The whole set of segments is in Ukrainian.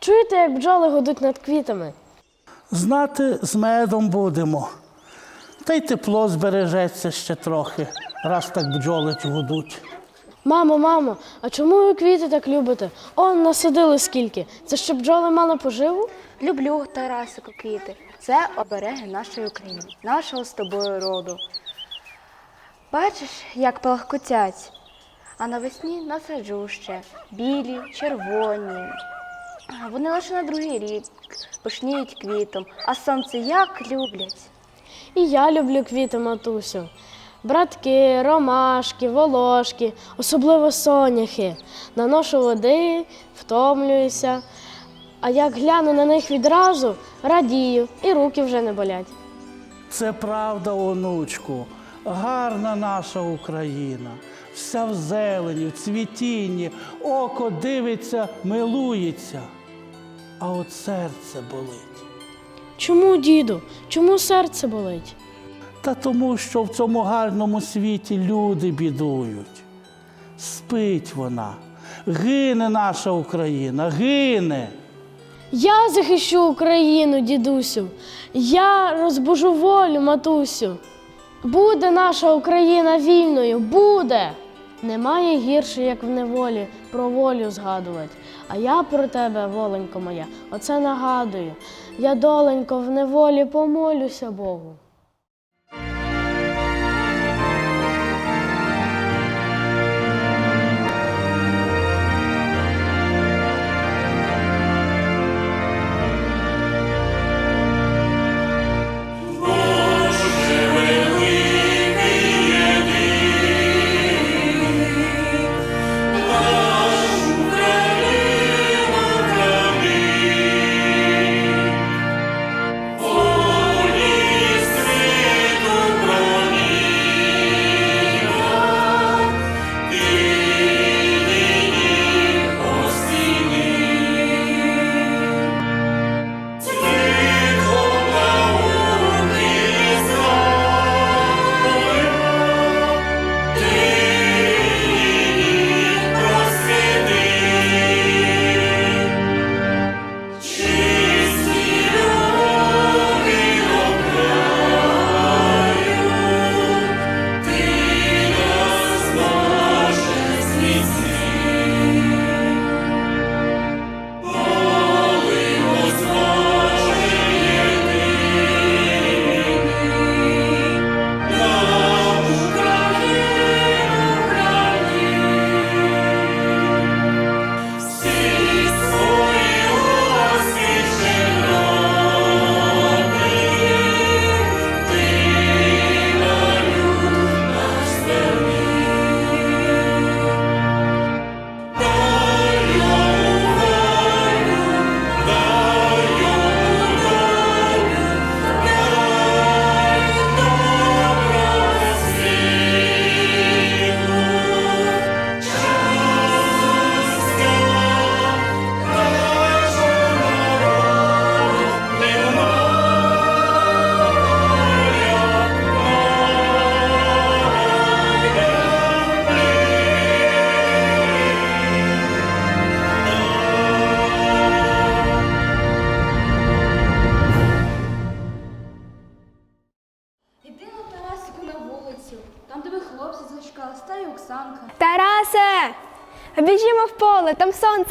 Чуєте, як бджоли гудуть над квітами? Знати з медом будемо. Та й тепло збережеться ще трохи, раз так бджоли гудуть. Мамо, мамо, а чому ви квіти так любите? Он насадили скільки. Це щоб бджоли мали поживу? Люблю, Тарасику, квіти. Це обереги нашої України, нашого з тобою роду. Бачиш, як палахкотять, а навесні насаджу ще білі, червоні. Вони лише на другий рік пишніють квітом, а сонце як люблять. І я люблю квіти, матусю. Братки, ромашки, волошки, особливо соняхи. Наношу води, втомлююся. А як гляну на них відразу, радію, і руки вже не болять. Це правда, онучку. Гарна наша Україна. Вся в зелені, в цвітінні, око дивиться, милується. А от серце болить. Чому, діду? Чому серце болить? Та тому, що в цьому гарному світі люди бідують. Спить вона, гине наша Україна, гине. Я захищу Україну, дідусю. Я розбужу волю, матусю. Буде наша Україна вільною, буде. Немає гірше, як в неволі, про волю згадувати. А я про тебе, воленько моя, оце нагадую. Я доленько в неволі помолюся Богу.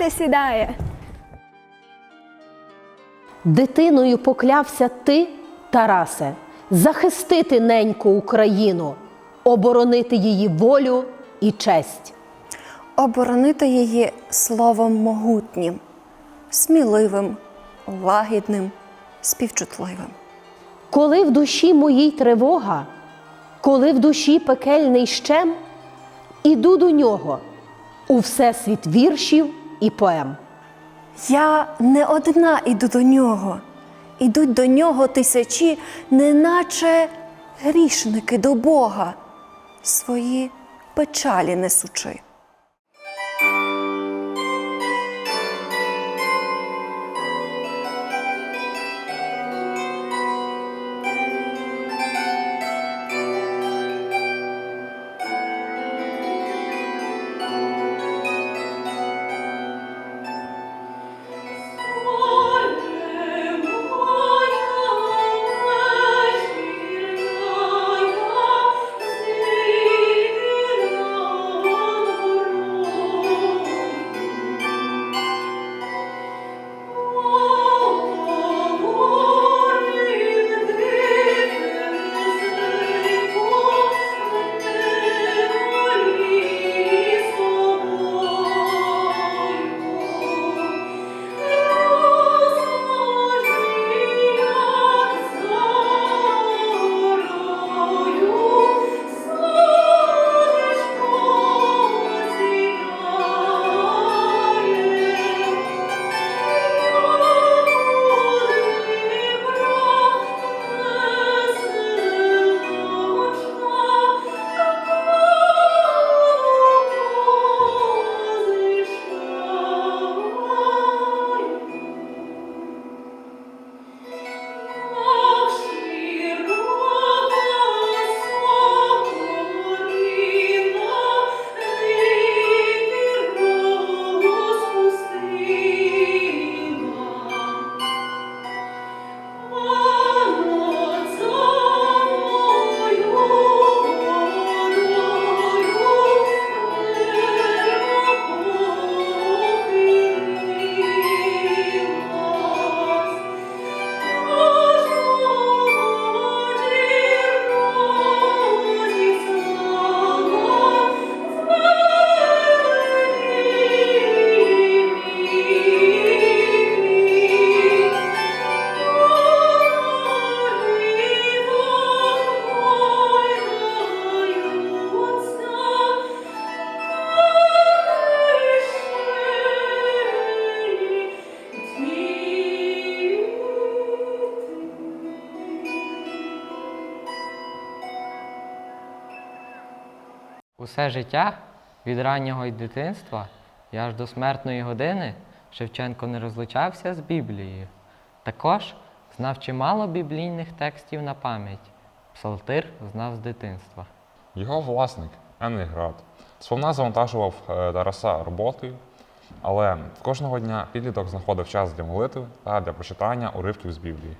Там сідає. Дитиною поклявся ти, Тарасе, захистити неньку Україну, оборонити її волю і честь. оборонити її словом могутнім, сміливим, лагідним, співчутливим. Коли в душі моїй тривога, коли в душі пекельний щем, іду до нього у всесвіт віршів і поем. Я не одна іду до нього. Ідуть до нього тисячі, неначе грішники до Бога, свої печалі несучи. Усе життя від раннього й дитинства і аж до смертної години Шевченко не розлучався з Біблією. Також знав чимало біблійних текстів на пам'ять. Псалтир знав з дитинства. Його власник Енний Град сповна завантажував е, Тараса роботою, але кожного дня підліток знаходив час для молитви та для прочитання уривків з Біблії.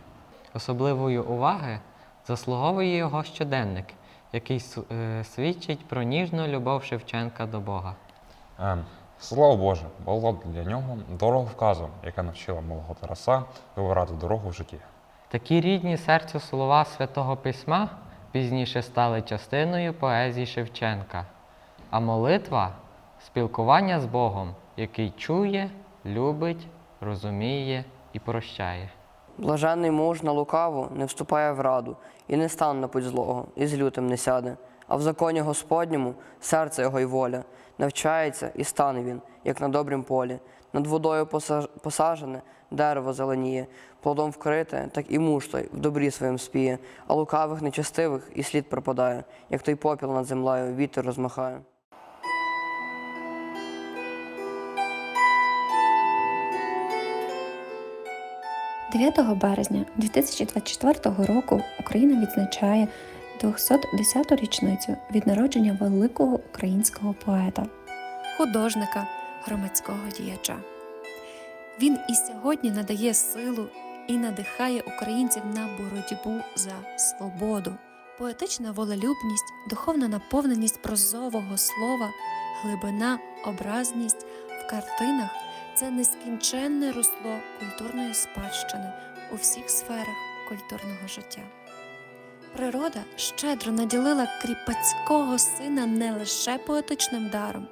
Особливої уваги заслуговує його щоденник, який е, свідчить про ніжну любов Шевченка до Бога. Ем, Слово Боже було для нього дороговказом, яке навчило малого Тараса вибирати дорогу в житті. Такі рідні серцю слова Святого Письма пізніше стали частиною поезії Шевченка, а молитва спілкування з Богом, який чує, любить, розуміє і прощає. Блаженний муж на лукаву не вступає в раду, і не стане на путь злого, і з лютим не сяде. А в законі Господньому серце його й воля, навчається і стане він, як на добрім полі. Над водою посажене, дерево зеленіє, плодом вкрите, так і муж той в добрі своїм спіє, а лукавих нечестивих і слід пропадає, як той попіл над землею вітер розмахає. 9 березня 2024 року Україна відзначає 210-ту річницю від народження великого українського поета, художника, громадського діяча. Він і сьогодні надає силу і надихає українців на боротьбу за свободу. Поетична волелюбність, духовна наповненість прозового слова, глибина, образність в картинах це нескінченне русло культурної спадщини у всіх сферах культурного життя. Природа щедро наділила кріпацького сина не лише поетичним даром,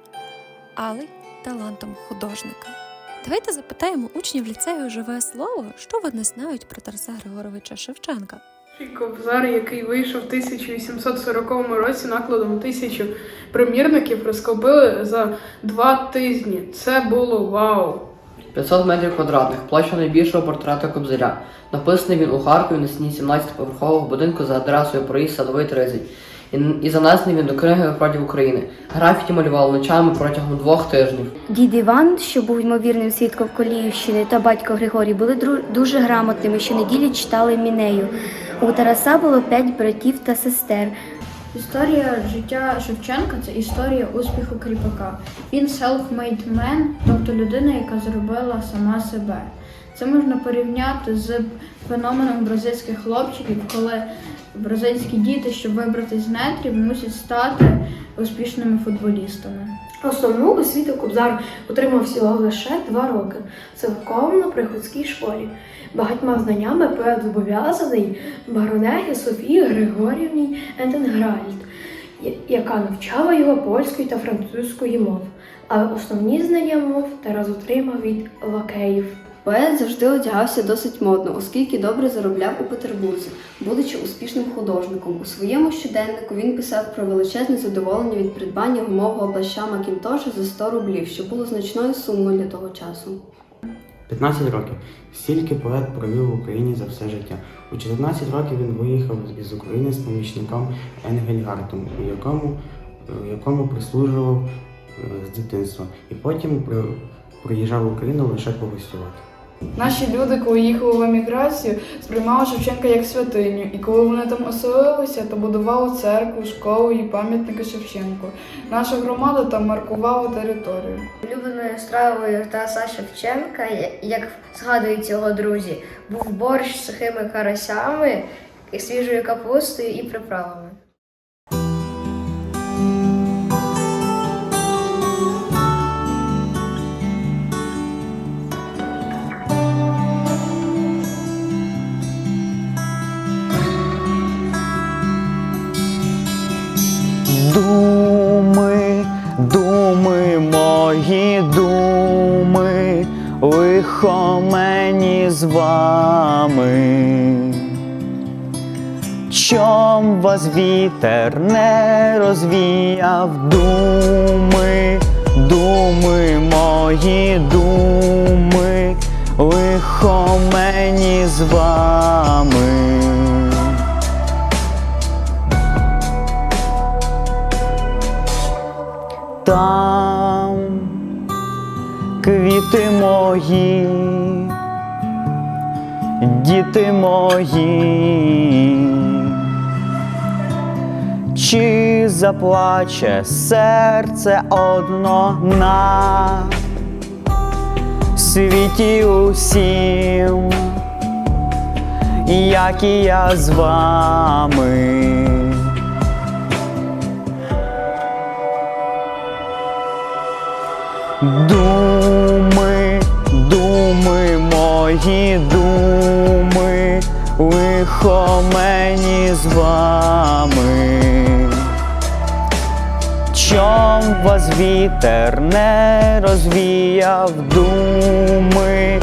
але й талантом художника. Давайте запитаємо учнів ліцею живе слово, що вони знають про Тараса Григоровича Шевченка. Кобзар, який вийшов в 1840 році накладом тисячу примірників, розкопили за два тижні. Це було вау! 500 метрів квадратних, площа найбільшого портрета Кобзаря. Написаний він у Харкові на стіні 17-поверхового будинку за адресою проїзд Садовий 30. І, занесений він до книги проти України. Графіті малювали ночами протягом двох тижнів. Дід Іван, що був ймовірним свідком Коліївщини, та батько Григорій були дуже грамотними, щонеділі читали Мінею. У Тараса було п'ять братів та сестер. Історія життя Шевченка це історія успіху кріпака. Він self-made man, тобто людина, яка зробила сама себе. Це можна порівняти з феноменом бразильських хлопчиків, коли бразильські діти, щоб вибратися з нетрів, мусять стати успішними футболістами. Основну освіту Кобзар отримав всього лише два роки в церковно-приходській школі. Багатьма знаннями поет зобов'язаний баронехі Софії Григорівні Ентенгральд, яка навчала його польської та французької мов. Але основні знання мов Тарас отримав від лакеїв. Поет завжди одягався досить модно, оскільки добре заробляв у Петербурзі, будучи успішним художником. У своєму щоденнику він писав про величезне задоволення від придбання гумового плаща Макінтоша за 100 рублів, що було значною сумою для того часу. 15 років. Стільки поет провів в Україні за все життя. У 14 років він виїхав із України з помічником Енгельгартом, у якому, у якому прислужував е, з дитинства, і потім при- приїжджав в Україну лише погостювати. Наші люди, коли їхали в еміграцію, сприймали Шевченка як святиню, і коли вони там оселилися, то будували церкву, школу і пам'ятники Шевченку. Наша громада там маркувала територію. Улюбленою стравою Тараса Шевченка, як згадують його друзі, був борщ з сухими карасями, свіжою капустою і приправами. Лихо мені з вами. Чом вас вітер не розвіяв думи, думи, мої думи, лихо мені з вами. Там мої, діти мої, чи заплаче серце одно на світі усім, як і я з вами. Мої думи, лихо мені з вами. Чом вас вітер не розвіяв думи,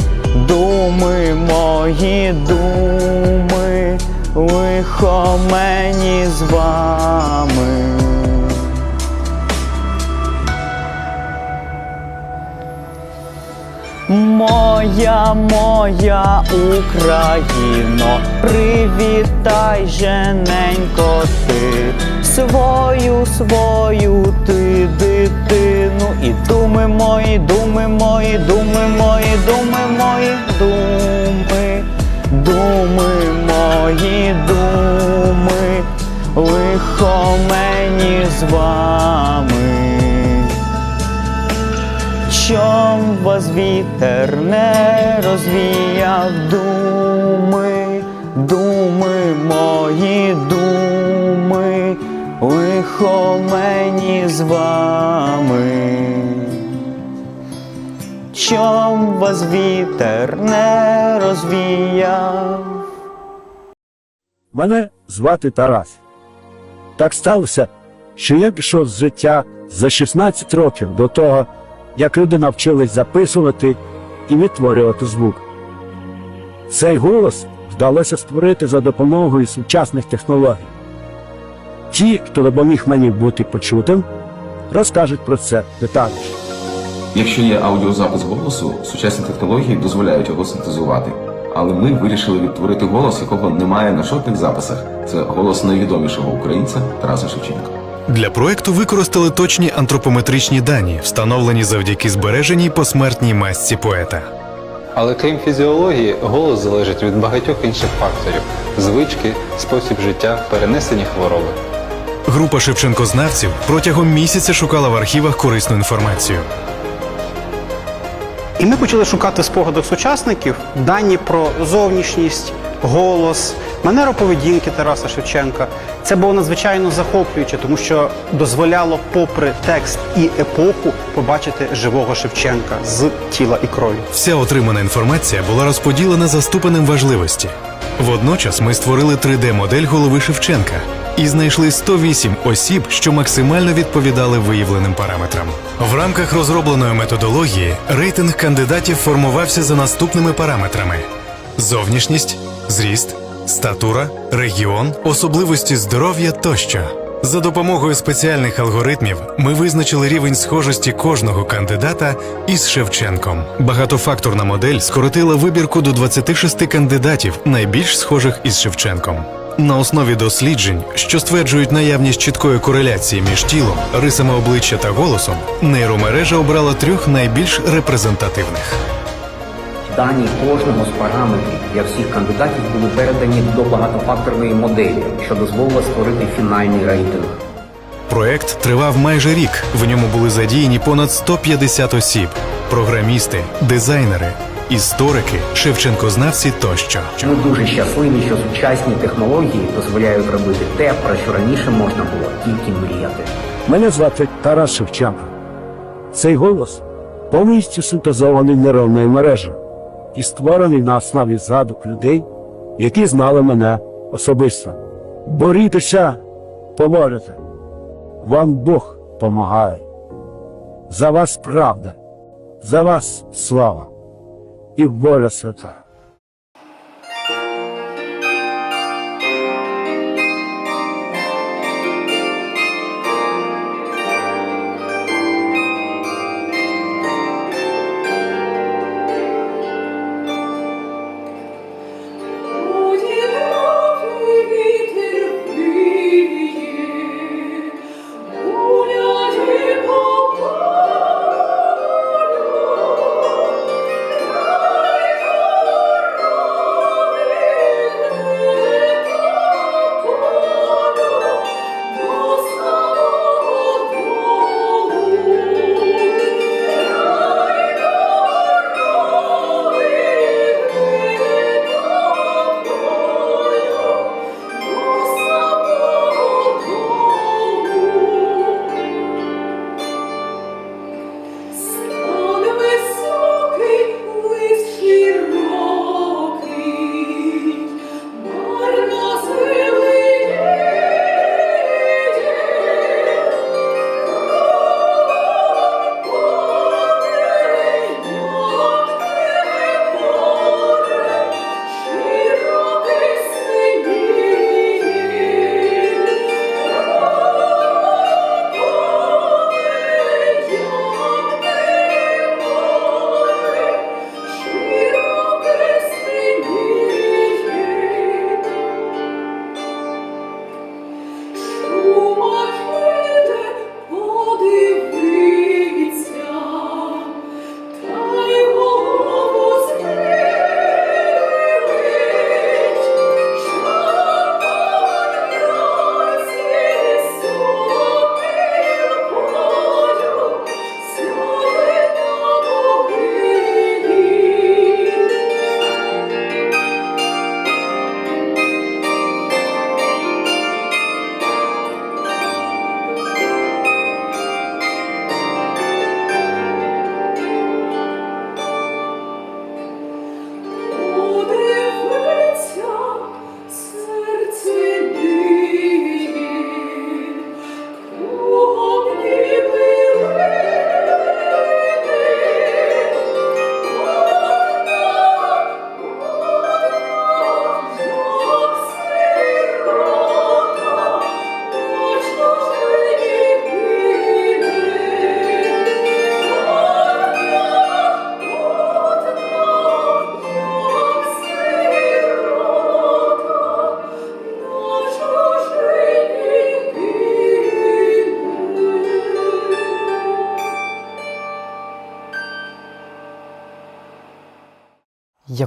думи, мої думи, лихо мені з вами. Моя, моя Україно, привітай жененько ти. Свою, свою ти дитину, і думи мої, думи мої, думи мої, думи мої, думи, думи мої, думи, лихо мені з вами. Чом вас вітер не розвіяв думи, думи, мої думи, лихо мені з вами. Чом вас вітер не розвіяв. Мене звати Тарас. Так сталося, що я пішов з життя за 16 років до того, як люди навчились записувати і відтворювати звук. Цей голос вдалося створити за допомогою сучасних технологій. Ті, хто допоміг мені бути почутим, розкажуть про це детальніше. Якщо є аудіозапис голосу, сучасні технології дозволяють його синтезувати. Але ми вирішили відтворити голос, якого немає на жодних записах. Це голос найвідомішого українця Тараса Шевченка. Для проекту використали точні антропометричні дані, встановлені завдяки збереженій посмертній масці поета. Але крім фізіології, голос залежить від багатьох інших факторів: звички, спосіб життя, перенесені хвороби. Група шевченкознавців протягом місяця шукала в архівах корисну інформацію. І ми почали шукати в спогадах сучасників дані про зовнішність, голос, манеру поведінки Тараса Шевченка. Це було надзвичайно захоплююче, тому що дозволяло, попри текст і епоху, побачити живого Шевченка з тіла і крові. Вся отримана інформація була розподілена за ступенем важливості. Водночас ми створили 3D-модель голови Шевченка і знайшли 108 осіб, що максимально відповідали виявленим параметрам. В рамках розробленої методології рейтинг кандидатів формувався за наступними параметрами: зовнішність, зріст, статура, регіон, особливості здоров'я тощо. За допомогою спеціальних алгоритмів ми визначили рівень схожості кожного кандидата із Шевченком. Багатофакторна модель скоротила вибірку до 26 кандидатів, найбільш схожих із Шевченком. На основі досліджень, що стверджують наявність чіткої кореляції між тілом, рисами обличчя та голосом, нейромережа обрала трьох найбільш репрезентативних. Дані кожного з параметрів для всіх кандидатів були передані до багатофакторної моделі, що дозволило створити фінальний рейтинг. Проект тривав майже рік. В ньому були задіяні понад 150 осіб: програмісти, дизайнери, історики, шевченкознавці тощо. Ми дуже щасливі, що сучасні технології дозволяють робити те, про що раніше можна було тільки мріяти. Мене звати Тарас Шевченко. Цей голос повністю синтезований нейронною мережею і створений на основі згадок людей, які знали мене особисто. Борітеся, поможете. Вам Бог помагає. За вас правда, за вас слава і воля свята.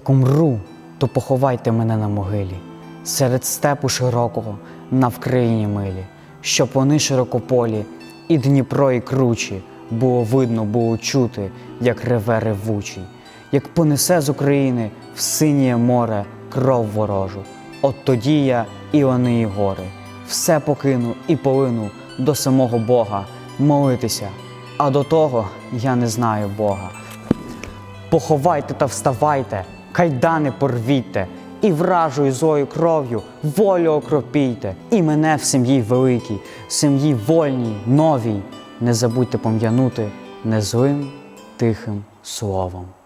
Як умру, то поховайте мене на могилі, серед степу широкого, на вкраїні милі, щоб вони широкополі, і Дніпро, і кручі, було видно, було чути, як реве ревучий, як понесе з України в синє море кров ворожу. От тоді я і вони, і гори, все покину і полину до самого Бога молитися, а до того я не знаю Бога. Поховайте та вставайте, кайдани порвіте, і вражою зою кров'ю волю окропійте, і мене в сім'ї великій, сім'ї вольній, новій. Не забудьте пом'янути незлим тихим словом.